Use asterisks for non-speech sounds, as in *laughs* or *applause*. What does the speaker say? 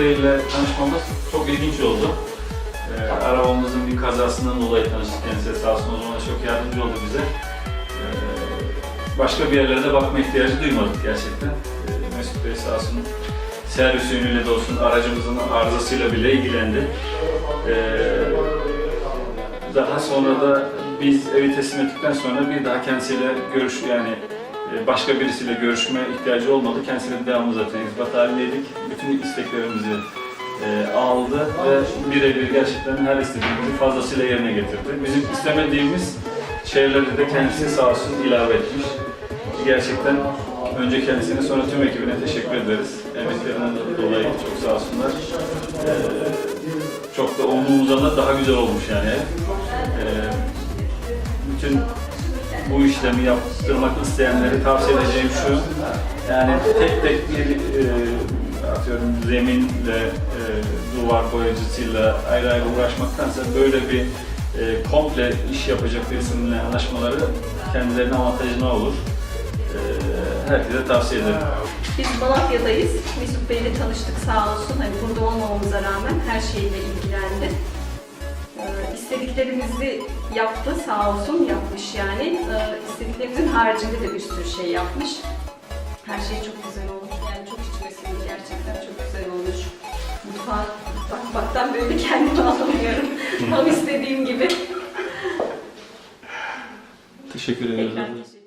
Bey ile tanışmamız çok ilginç oldu. Ee, arabamızın bir kazasından dolayı tanıştık kendisiyle sağ olsun o zaman çok yardımcı oldu bize. Ee, başka bir yerlere bakma ihtiyacı duymadık gerçekten. Ee, Mesut Bey sağ olsun servis yönüyle de olsun aracımızın arızasıyla bile ilgilendi. Ee, daha sonra da biz evi teslim ettikten sonra bir daha kendisiyle görüş yani başka birisiyle görüşme ihtiyacı olmadı. Kendisiyle devamlı zaten irtibat halindeydik. Bütün isteklerimizi e, aldı ve birebir gerçekten her istediğimizi fazlasıyla yerine getirdi. Bizim istemediğimiz şeyleri de kendisi sağ olsun ilave etmiş. Gerçekten önce kendisine sonra tüm ekibine teşekkür ederiz. Emeklerinden dolayı çok sağ olsunlar. E, çok da umduğumuzdan da daha güzel olmuş yani. E, bütün bu işlemi yaptırmak isteyenleri tavsiye edeceğim şu. Yani tek tek bir e, atıyorum zeminle, e, duvar boyacısıyla ayrı ayrı uğraşmaktansa böyle bir e, komple iş yapacak birisininle anlaşmaları kendilerine avantajına olur. E, herkese tavsiye ederim. Biz Malatya'dayız. Mesut Bey'le tanıştık sağ olsun. Hani burada olmamamıza rağmen her şeyle ilgilendi. Ee, istediklerimizi yaptı sağ olsun yapmış yani. Ee, istediklerimizin haricinde de bir sürü şey yapmış. Her şey çok güzel olmuş. Yani çok içime sindi gerçekten çok güzel olmuş. Mutfağa bakmaktan böyle kendimi *laughs* alamıyorum. Tam istediğim gibi. Teşekkür Tekrar teşekkür